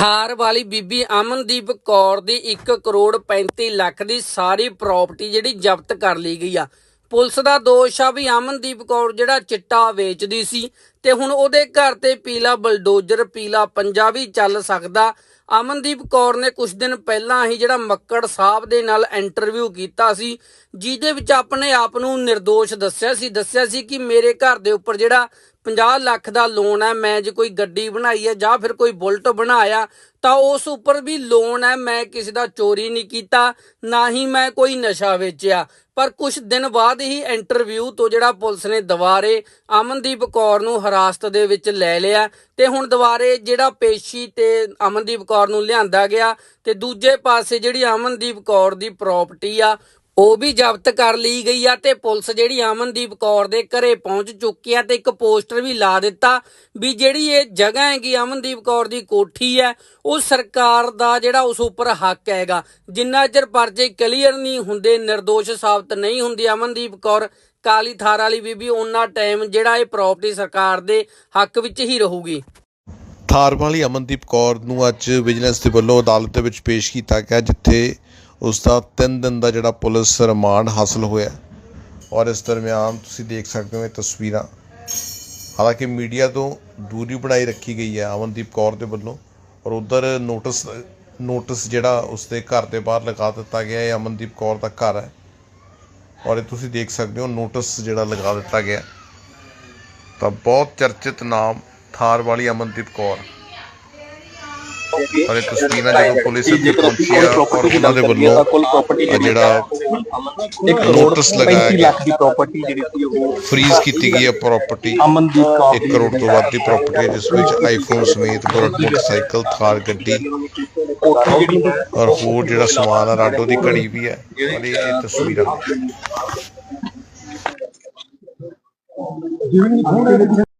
ਥਾਰ ਵਾਲੀ ਬੀਬੀ ਅਮਨਦੀਪ ਕੌਰ ਦੀ 1 ਕਰੋੜ 35 ਲੱਖ ਦੀ ਸਾਰੀ ਪ੍ਰਾਪਰਟੀ ਜਿਹੜੀ ਜ਼ਬਤ ਕਰ ਲਈ ਗਈ ਆ। ਪੁਲਿਸ ਦਾ ਦੋਸ਼ ਆ ਵੀ ਅਮਨਦੀਪ ਕੌਰ ਜਿਹੜਾ ਚਿੱਟਾ ਵੇਚਦੀ ਸੀ ਤੇ ਹੁਣ ਉਹਦੇ ਘਰ ਤੇ ਪੀਲਾ ਬਲਡੋਜ਼ਰ, ਪੀਲਾ ਪੰਜਾ ਵੀ ਚੱਲ ਸਕਦਾ। ਅਮਨਦੀਪ ਕੌਰ ਨੇ ਕੁਝ ਦਿਨ ਪਹਿਲਾਂ ਹੀ ਜਿਹੜਾ ਮੱਕੜ ਸਾਹਿਬ ਦੇ ਨਾਲ ਇੰਟਰਵਿਊ ਕੀਤਾ ਸੀ, ਜਿਹਦੇ ਵਿੱਚ ਆਪਣੇ ਆਪ ਨੂੰ નિર્ਦੋਸ਼ ਦੱਸਿਆ ਸੀ ਦੱਸਿਆ ਸੀ ਕਿ ਮੇਰੇ ਘਰ ਦੇ ਉੱਪਰ ਜਿਹੜਾ 50 ਲੱਖ ਦਾ ਲੋਨ ਹੈ, ਮੈਂ ਜੇ ਕੋਈ ਗੱਡੀ ਬਣਾਈ ਹੈ ਜਾਂ ਫਿਰ ਕੋਈ ਬੁਲਟ ਬਣਾਇਆ, ਤਾਂ ਉਸ ਉੱਪਰ ਵੀ ਲੋਨ ਹੈ, ਮੈਂ ਕਿਸੇ ਦਾ ਚੋਰੀ ਨਹੀਂ ਕੀਤਾ, ਨਾ ਹੀ ਮੈਂ ਕੋਈ ਨਸ਼ਾ ਵੇਚਿਆ। ਪਰ ਕੁਝ ਦਿਨ ਬਾਅਦ ਹੀ ਇੰਟਰਵਿਊ ਤੋਂ ਜਿਹੜਾ ਪੁਲਿਸ ਨੇ ਦੁਬਾਰੇ ਅਮਨਦੀਪ ਕੌਰ ਨੂੰ ਹਿਰਾਸਤ ਦੇ ਵਿੱਚ ਲੈ ਲਿਆ ਤੇ ਹੁਣ ਦੁਬਾਰੇ ਜਿਹੜਾ ਪੇਸ਼ੀ ਤੇ ਅਮਨਦੀਪ ਕੌਰ ਨੂੰ ਲਿਆਂਦਾ ਗਿਆ ਤੇ ਦੂਜੇ ਪਾਸੇ ਜਿਹੜੀ ਅਮਨਦੀਪ ਕੌਰ ਦੀ ਪ੍ਰਾਪਰਟੀ ਆ ਉਹ ਵੀ ਜ਼ਬਤ ਕਰ ਲਈ ਗਈ ਆ ਤੇ ਪੁਲਿਸ ਜਿਹੜੀ ਅਮਨਦੀਪ ਕੌਰ ਦੇ ਘਰੇ ਪਹੁੰਚ ਚੁੱਕੀ ਆ ਤੇ ਇੱਕ ਪੋਸਟਰ ਵੀ ਲਾ ਦਿੱਤਾ ਵੀ ਜਿਹੜੀ ਇਹ ਜਗ੍ਹਾ ਹੈਗੀ ਅਮਨਦੀਪ ਕੌਰ ਦੀ ਕੋਠੀ ਹੈ ਉਹ ਸਰਕਾਰ ਦਾ ਜਿਹੜਾ ਉਸ ਉੱਪਰ ਹੱਕ ਹੈਗਾ। ਜਿੰਨਾ ਚਿਰ ਪਰਚੇ ਕਲੀਅਰ ਨਹੀਂ ਹੁੰਦੇ નિર્ਦੋਸ਼ ਸਾਬਤ ਨਹੀਂ ਹੁੰਦੀ ਅਮਨਦੀਪ ਕੌਰ, ਕਾਲੀ ਥਾਰ ਵਾਲੀ ਬੀਬੀ ਉਹਨਾਂ ਟਾਈਮ ਜਿਹੜਾ ਇਹ ਪ੍ਰਾਪਰਟੀ ਸਰਕਾਰ ਦੇ ਹੱਕ ਵਿੱਚ ਹੀ ਰਹੂਗੀ। ਥਾਰ ਵਾਲੀ ਅਮਨਦੀਪ ਕੌਰ ਨੂੰ ਅੱਜ ਵਿਜੀਲੈਂਸ ਦੇ ਵੱਲੋਂ ਅਦਾਲਤ ਦੇ ਵਿੱਚ ਪੇਸ਼ ਕੀਤਾ ਗਿਆ, ਜਿੱਥੇ ਉਸ ਦਾ 3 ਦਿਨ ਦਾ ਜਿਹੜਾ ਪੁਲਿਸ ਰਿਮਾਂਡ ਹਾਸਲ ਹੋਇਆ ਔਰ ਇਸ ਦਰਮਿਆਨ ਤੁਸੀਂ ਦੇਖ ਸਕਦੇ ਹੋ ਇਹ ਤਸਵੀਰਾਂ। ਹਾਲਾਂਕਿ ਮੀਡੀਆ ਤੋਂ ਦੂਰੀ ਬਣਾਈ ਰੱਖੀ ਗਈ ਹੈ ਅਮਨਦੀਪ ਕੌਰ ਦੇ ਵੱਲੋਂ। ਔਰ ਉਧਰ ਨੋਟਿਸ ਨੋਟਿਸ ਜਿਹੜਾ ਉਸ ਦੇ ਘਰ ਦੇ ਬਾਹਰ ਲਗਾ ਦਿੱਤਾ ਗਿਆ ਇਹ ਅਮਨਦੀਪ ਕੌਰ ਦਾ ਘਰ ਹੈ। ਔਰ ਇਹ ਤੁਸੀਂ ਦੇਖ ਸਕਦੇ ਹੋ ਨੋਟਿਸ ਜਿਹੜਾ ਲਗਾ ਦਿੱਤਾ ਗਿਆ ਤਾਂ ਬਹੁਤ ਚਰਚਿਤ ਨਾਮ, ਥਾਰ ਵਾਲੀ ਅਮਨਦੀਪ ਕੌਰ। ਔਰ ਇਹ ਤਸਵੀਰਾਂ ਜਦੋਂ ਪੁਲਿਸ ਇੱਥੇ ਪਹੁੰਚੀ ਆ ਔਰ ਉਹਨਾਂ ਦੇ ਵੱਲੋਂ ਜਿਹੜਾ ਇੱਕ ਕਰੋੜ ਨੋਟਿਸ ਲਗਾਇਆ 35 ਗਿਆ। ਲੱਖ ਦੀ ਪ੍ਰਾਪਰਟੀ ਜਿਹੜੀ ਸੀ ਉਹ ਫ੍ਰੀਜ਼ ਕੀਤੀ ਗਈ ਹੈ ਪ੍ਰਾਪਰਟੀ ਅਮਨਦੀਪ ਕੌਰ 1 ਕਰੋੜ ਤੋਂ ਵੱਧ ਦੀ ਪ੍ਰਾਪਰਟੀ ਜਿਸ ਵਿੱਚ ਆਈਫੋਨ ਸਮੇਤ ਬੁਲਟ ਮੋਟਰਸਾਈਕਲ ਥਾਰ ਗੱਡੀ ਔਰ ਹੋਰ ਜਿਹੜਾ ਸਮਾਨ ਆ ਰਾਡੋ ਦੀ ਘੜੀ ਵੀ ਹੈ ਔਰ ਇਹ ਤਸਵੀਰਾਂ।